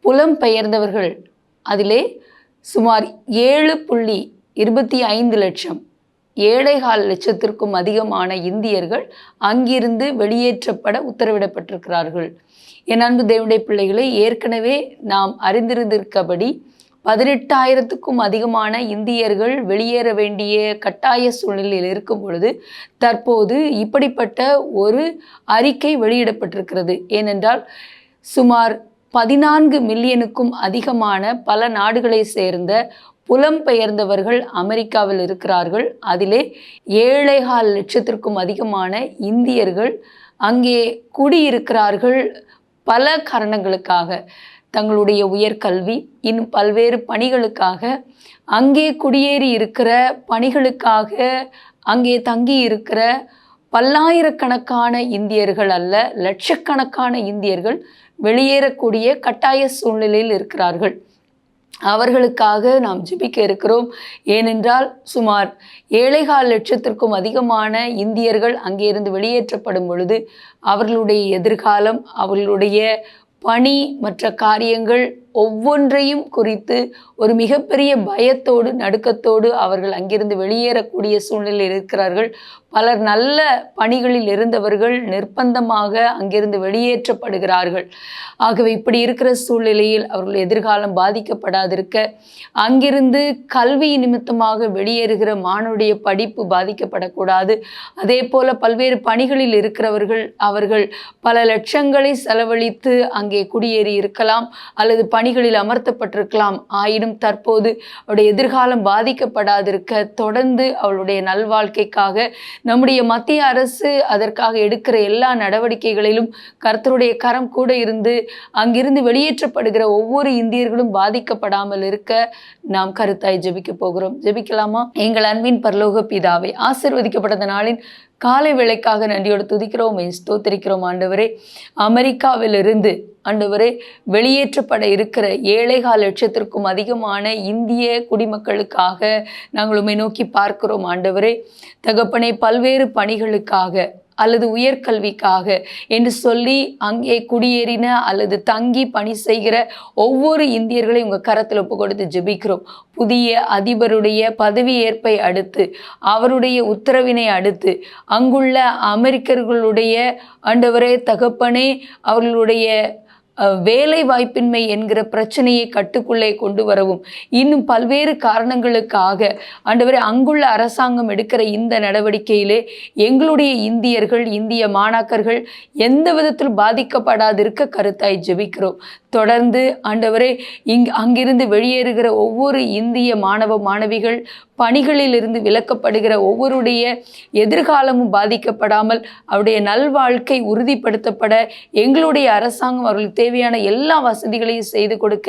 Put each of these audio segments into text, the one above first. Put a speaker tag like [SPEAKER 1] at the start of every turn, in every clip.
[SPEAKER 1] புலம் பெயர்ந்தவர்கள் அதிலே சுமார் ஏழு புள்ளி இருபத்தி ஐந்து லட்சம் ஏழைகால் லட்சத்திற்கும் அதிகமான இந்தியர்கள் அங்கிருந்து வெளியேற்றப்பட உத்தரவிடப்பட்டிருக்கிறார்கள். என் அன்பு தேவனுடைய பிள்ளைகளை ஏற்கனவே நாம் அறிந்திருந்திருக்கபடி பதினெட்டாயிரத்துக்கும் அதிகமான இந்தியர்கள் வெளியேற வேண்டிய கட்டாய சூழ்நிலையில் இருக்கும் பொழுது தற்போது இப்படிப்பட்ட ஒரு அறிக்கை வெளியிடப்பட்டிருக்கிறது. ஏனென்றால் சுமார் பதினான்கு மில்லியனுக்கும் அதிகமான பல நாடுகளை சேர்ந்த புலம்பெயர்ந்தவர்கள் அமெரிக்காவில் இருக்கிறார்கள். அதிலே ஏழைகால் லட்சத்திற்கும் அதிகமான இந்தியர்கள் அங்கே குடியிருக்கிறார்கள். பல காரணங்களுக்காக தங்களுடைய உயர்கல்வி இன்னும் பல்வேறு பணிகளுக்காக அங்கே குடியேறி இருக்கிற பணிகளுக்காக அங்கே தங்கி இருக்கிற பல்லாயிரக்கணக்கான இந்தியர்கள் அல்ல லட்சக்கணக்கான இந்தியர்கள் வெளியேறக்கூடிய கட்டாய சூழ்நிலையில் இருக்கிறார்கள். அவர்களுக்காக நாம் ஜெபிக்க இருக்கிறோம். ஏனென்றால் சுமார் ஏழைகால் லட்சத்திற்கும் அதிகமான இந்தியர்கள் அங்கிருந்து வெளியேற்றப்படும் பொழுது அவர்களுடைய எதிர்காலம் அவர்களுடைய பணி மற்ற காரியங்கள் ஒவ்வொன்றையும் குறித்து ஒரு மிகப்பெரிய பயத்தோடு நடுக்கத்தோடு அவர்கள் அங்கிருந்து வெளியேறக்கூடிய சூழ்நிலையில் இருக்கிறார்கள். பலர் நல்ல பணிகளில் இருந்தவர்கள் நிர்பந்தமாக அங்கிருந்து வெளியேற்றப்படுகிறார்கள். ஆகவே இப்படி இருக்கிற சூழ்நிலையில் அவர்கள் எதிர்காலம் பாதிக்கப்படாதிருக்க அங்கிருந்து கல்வி நிமித்தமாக வெளியேறுகிற மாணவருடைய படிப்பு பாதிக்கப்படக்கூடாது. அதே போல பல்வேறு பணிகளில் இருக்கிறவர்கள் அவர்கள் பல லட்சங்களை செலவழித்து அங்கே குடியேறி இருக்கலாம் அல்லது பணிகளில் அமர்த்தப்பட்டிருக்கலாம். ஆயினும் தற்போது அவருடைய எதிர்காலம் பாதிக்கப்படாதிருக்க தொடர்ந்து அவளுடைய நல்வாழ்க்கைக்காக நம்முடைய மத்திய அரசு அதற்காக எடுக்கிற எல்லா நடவடிக்கைகளிலும் கர்த்தருடைய கரம் கூட இருந்து அங்கிருந்து வெளியேற்றப்படுகிற ஒவ்வொரு இந்தியர்களும் பாதிக்கப்படாமல் இருக்க நாம் கருத்தாய் ஜெபிக்க போகிறோம். ஜெபிக்கலாமா? எங்கள் அன்பின் பரலோக பிதாவை ஆசிர்வதிக்கப்பட்ட நாளின் காலை வேளைக்காக நன்றியோடு துதிக்கிறோம் ஸ்தோத்திரிக்கிறோம் ஆண்டவரே. அமெரிக்காவிலிருந்து ஆண்டவரே வெளியேற்றப்பட இருக்கிற ஏழைகால் லட்சத்திற்கும் அதிகமான இந்திய குடிமக்களுக்காக நாங்கள் உண்மை நோக்கி பார்க்கிறோம் ஆண்டவரே. தகப்பனை பல்வேறு பணிகளுக்காக அல்லது உயர்கல்விக்காக என்று சொல்லி அங்கே குடியேறின அல்லது தங்கி பணி செய்கிற ஒவ்வொரு இந்தியர்களையும் உங்கள் கரத்தில் ஒப்பு கொடுத்து ஜெபிக்கிறோம். புதிய அதிபருடைய பதவியேற்பை அடுத்து அவருடைய உத்தரவினை அடுத்து அங்குள்ள அமெரிக்கர்களுடைய ஆண்டவரே தகப்பனே அவர்களுடைய வேலை வாய்ப்பின்மை என்கிற பிரச்சனையை கட்டுக்குள்ளே கொண்டு வரவும் இன்னும் பல்வேறு காரணங்களுக்காக ஆண்டவரே அங்குள்ள அரசாங்கம் எடுக்கிற இந்த நடவடிக்கையிலே எங்களுடைய இந்தியர்கள் இந்திய மாணாக்கர்கள் எந்த விதத்தில் பாதிக்கப்படாதிருக்க கருத்தாய் ஜெபிக்கிறோம். தொடர்ந்து ஆண்டவரே இங் அங்கிருந்து வெளியேறுகிற ஒவ்வொரு இந்திய மாணவ மாணவிகள் பணிகளில் இருந்து விலக்கப்படுகிற ஒவ்வொருடைய எதிர்காலமும் பாதிக்கப்படாமல் அவருடைய நல்வாழ்க்கை உறுதிப்படுத்தப்பட எங்களுடைய அரசாங்கம் அவர்களுக்கு தேவையான எல்லா வசதிகளையும் செய்து கொடுக்க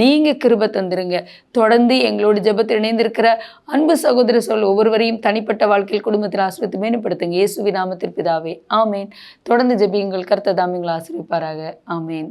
[SPEAKER 1] நீங்கள் கிருப தந்துருங்க. தொடர்ந்து எங்களோட ஜெபத்தில் இணைந்திருக்கிற அன்பு சகோதர சொல் ஒவ்வொருவரையும் தனிப்பட்ட வாழ்க்கையில் குடும்பத்தில் ஆசிரியத்தை மேம்படுத்துங்க. இயேசுவி நாமத்திற்பிதாவே ஆமேன். தொடர்ந்து ஜபியுங்கள். கர்த்ததாமிங்களை ஆசிரியப்பாராக ஆமேன்.